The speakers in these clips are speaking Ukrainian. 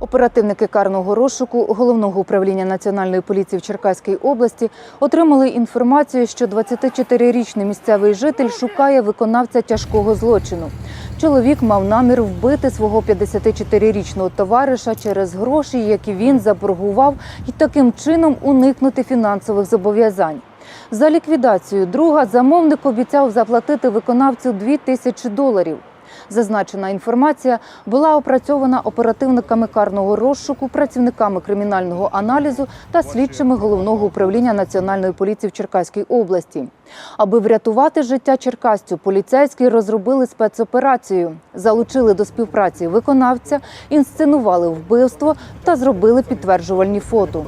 Оперативники карного розшуку головного управління національної поліції в Черкаській області отримали інформацію, що 24-річний місцевий житель шукає виконавця тяжкого злочину. Чоловік мав намір вбити свого 54-річного товариша через гроші, які він заборгував, і таким чином уникнути фінансових зобов'язань. За ліквідацію друга замовник обіцяв заплатити виконавцю 2 тисячі доларів. Зазначена інформація була опрацьована оперативниками карного розшуку, працівниками кримінального аналізу та слідчими головного управління національної поліції в Черкаській області. Аби врятувати життя черкасцю, поліцейські розробили спецоперацію, залучили до співпраці виконавця, інсценували вбивство та зробили підтверджувальні фото.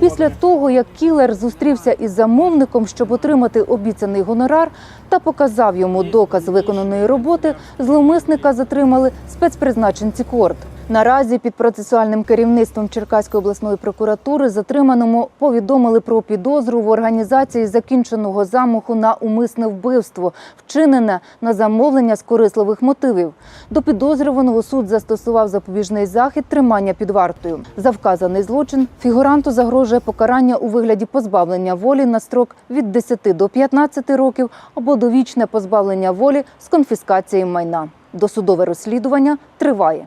Після того, як кілер зустрівся із замовником, щоб отримати обіцяний гонорар, та показав йому доказ виконаної роботи, зловмисника затримали спецпризначенці корт. Наразі під процесуальним керівництвом Черкаської обласної прокуратури затриманому повідомили про підозру в організації закінченого замаху на умисне вбивство, вчинене на замовлення з корисливих мотивів. До підозрюваного суд застосував запобіжний захід тримання під вартою. За вказаний злочин фігуранту загрожує покарання у вигляді позбавлення волі на строк від 10 до 15 років або довічне позбавлення волі з конфіскацією майна. Досудове розслідування триває.